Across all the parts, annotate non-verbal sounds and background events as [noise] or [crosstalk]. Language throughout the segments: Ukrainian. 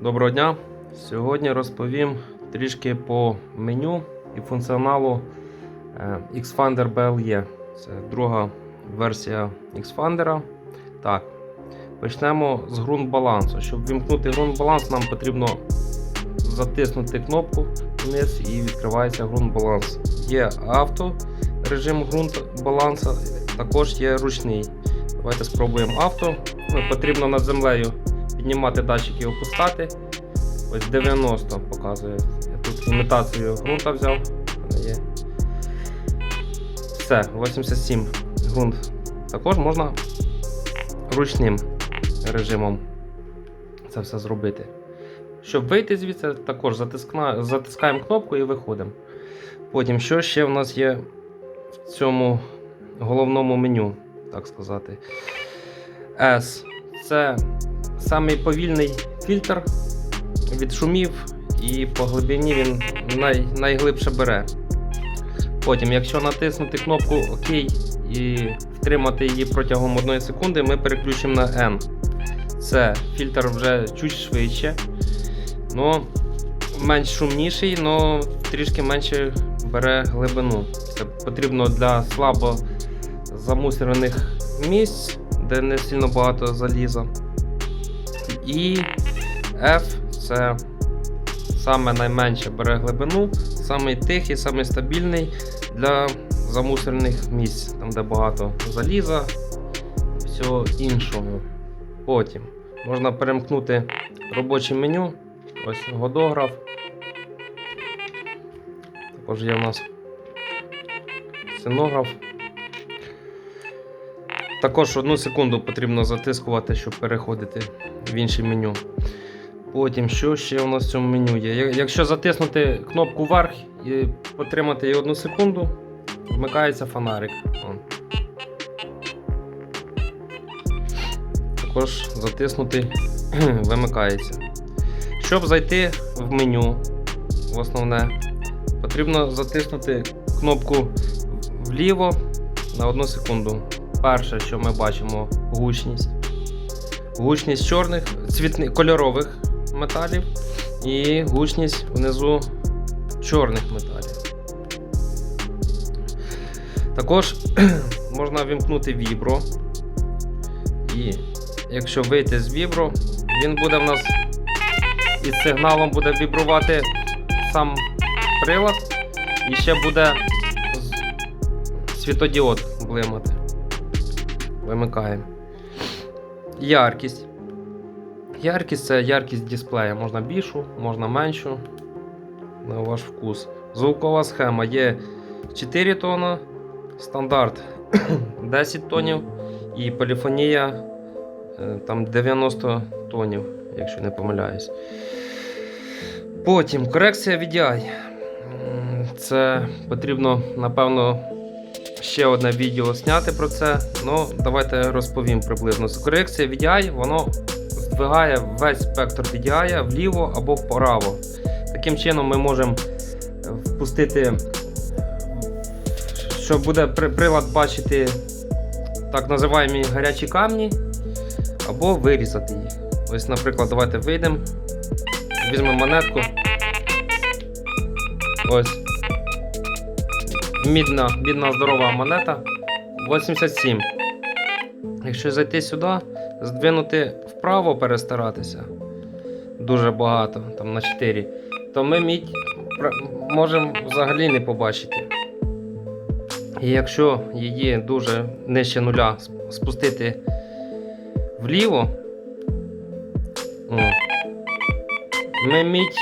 Доброго дня! Сьогодні розповім трішки по меню і функціоналу е, Xfunder BLE. Це друга версія Xfunder. Так, почнемо з ґрунт балансу. Щоб вимкнути ґрунт баланс, нам потрібно затиснути кнопку вниз і відкривається ґрунт баланс. Є авто режим ґрунт балансу, також є ручний. Давайте спробуємо авто. Потрібно над землею піднімати датчик і опускати. Ось 90 показує. Я тут імітацію ґрунта взяв. Є. Все, 87 ґрунт. Також можна ручним режимом це все зробити. Щоб вийти звідси, також затискна... затискаємо кнопку і виходимо. Потім, що ще в нас є в цьому головному меню, так сказати. S. Це самий повільний фільтр від шумів, і по глибині він най, найглибше бере. Потім, якщо натиснути кнопку ОК і втримати її протягом 1 секунди, ми переключимо на N. Це фільтр вже чуть швидше, но менш шумніший, але трішки менше бере глибину. Це потрібно для слабо замусорених місць, де не сильно багато заліза. І F це саме найменше бере глибину, самий тихий, самий стабільний для замусорених місць, там де багато заліза, всього іншого. Потім можна перемкнути робоче меню. Ось годограф. Також є у нас сценограф. Також одну секунду потрібно затискувати, щоб переходити в інше меню. Потім, що ще у нас в цьому меню є? Якщо затиснути кнопку вверх і потримати її одну секунду, вмикається фонарик. Також затиснути [clears throat] вимикається. Щоб зайти в меню, в основне, потрібно затиснути кнопку вліво на одну секунду. Перше, що ми бачимо, гучність. Гучність чорних, цвітних, кольорових металів і гучність внизу чорних металів. Також [clears throat] можна вімкнути вібро. І якщо вийти з вібро, він буде в нас із сигналом буде вібрувати сам прилад і ще буде світодіод блимати. Вимикаємо. Яркість. Яркість це яркість дисплея. Можна більшу, можна меншу. На ваш вкус. Звукова схема є 4 тона, стандарт [clears throat] 10 тонів і поліфонія е, там 90 тонів, якщо не помиляюсь. Потім корекція VDI. Це потрібно, напевно, ще одне відео зняти про це. Ну, давайте розповім приблизно. Корекція VDI, воно здвигає весь спектр VDI вліво або вправо. Таким чином ми можемо впустити, що буде прилад бачити так називаємо гарячі камні, або вирізати їх. Ось, наприклад, давайте вийдемо, візьмемо монетку. Ось. Мідна, бідна здорова монета 87. Якщо зайти сюди, здвинути вправо перестаратися дуже багато, там на 4, то ми мідь можемо взагалі не побачити. І якщо її дуже нижче нуля спустити вліво, ми мідь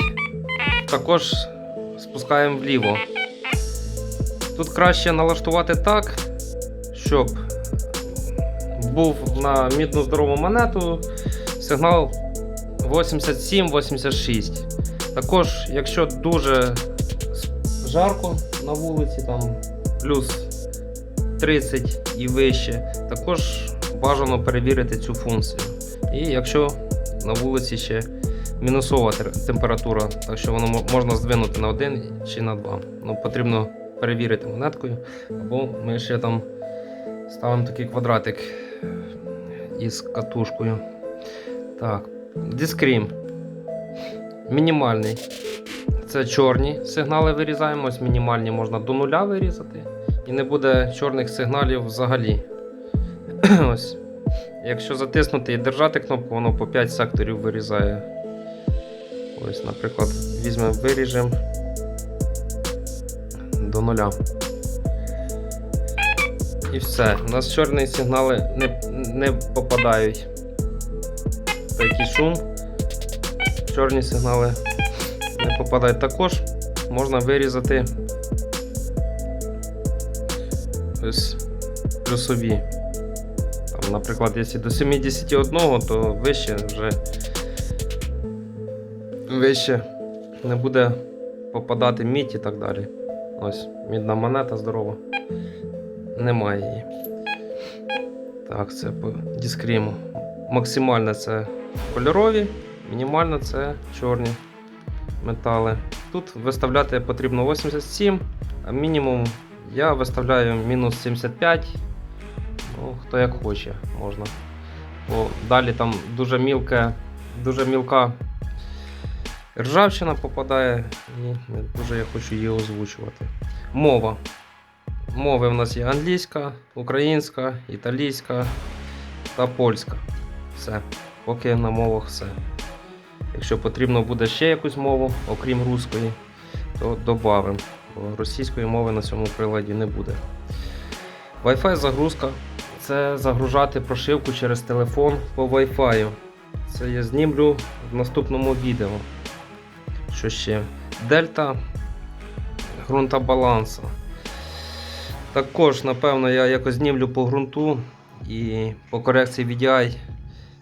також спускаємо вліво. Тут краще налаштувати так, щоб був на мідну здорову монету сигнал 87-86. Також, якщо дуже жарко на вулиці, там плюс 30 і вище, також бажано перевірити цю функцію. І якщо на вулиці ще мінусова температура, так що воно можна здвинути на 1 чи на 2. Ну, потрібно перевірити монеткою, або ми ще там ставимо такий квадратик із катушкою. Так, Discream. Мінімальний. Це чорні сигнали вирізаємо, ось мінімальні можна до нуля вирізати. І не буде чорних сигналів взагалі. [clears throat] ось. Якщо затиснути і держати кнопку, воно по 5 секторів вирізає. Ось, наприклад, візьмемо виріжемо до нуля. І все. У нас чорні сигнали не, не попадають. Такий шум. Чорні сигнали не попадають. Також можна вирізати ось плюсові. Там, наприклад, якщо до 71, то вище вже вище не буде попадати мідь і так далі. Ось, мідна монета здорова. Немає її. Так, це по дискріму. Максимально це кольорові, мінімально це чорні метали. Тут виставляти потрібно 87, а мінімум я виставляю мінус 75. Ну, хто як хоче, можна. Бо далі там дуже мілке, дуже мілка ржавчина попадає і дуже я хочу її озвучувати. Мова. Мови в нас є англійська, українська, італійська та польська. Все. Поки на мовах все. Якщо потрібно буде ще якусь мову, окрім руської, то додамо. Бо російської мови на цьому приладі не буде. Wi-Fi загрузка це загружати прошивку через телефон по Wi-Fi. Це я знімлю в наступному відео. Що ще? Дельта ґрунта балансу. Також, напевно, я якось знімлю по ґрунту і по корекції VDI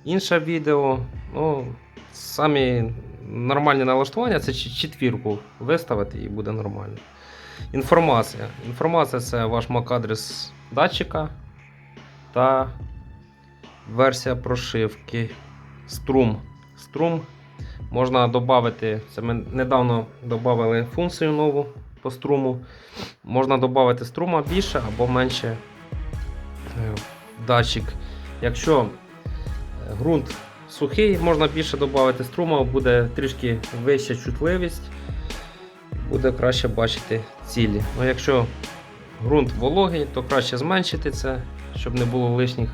інше відео. Ну, самі нормальні налаштування це четвірку виставити і буде нормально. Інформація. Інформація це ваш MAC-адрес датчика та версія прошивки. Струм. Струм можна додати. Це ми недавно додали функцію нову по струму. Можна додати струма більше або менше е, датчик. Якщо е, ґрунт сухий, можна більше додати струма, буде трішки вища чутливість, буде краще бачити цілі. Ну, якщо ґрунт вологий, то краще зменшити це, щоб не було лишніх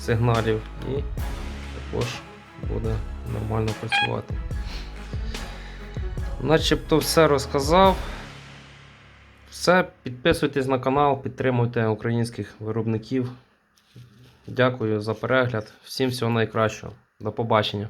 сигналів, і також буде нормально працювати. Начебто все розказав. Все, підписуйтесь на канал, підтримуйте українських виробників. Дякую за перегляд. Всім всього найкращого. До побачення.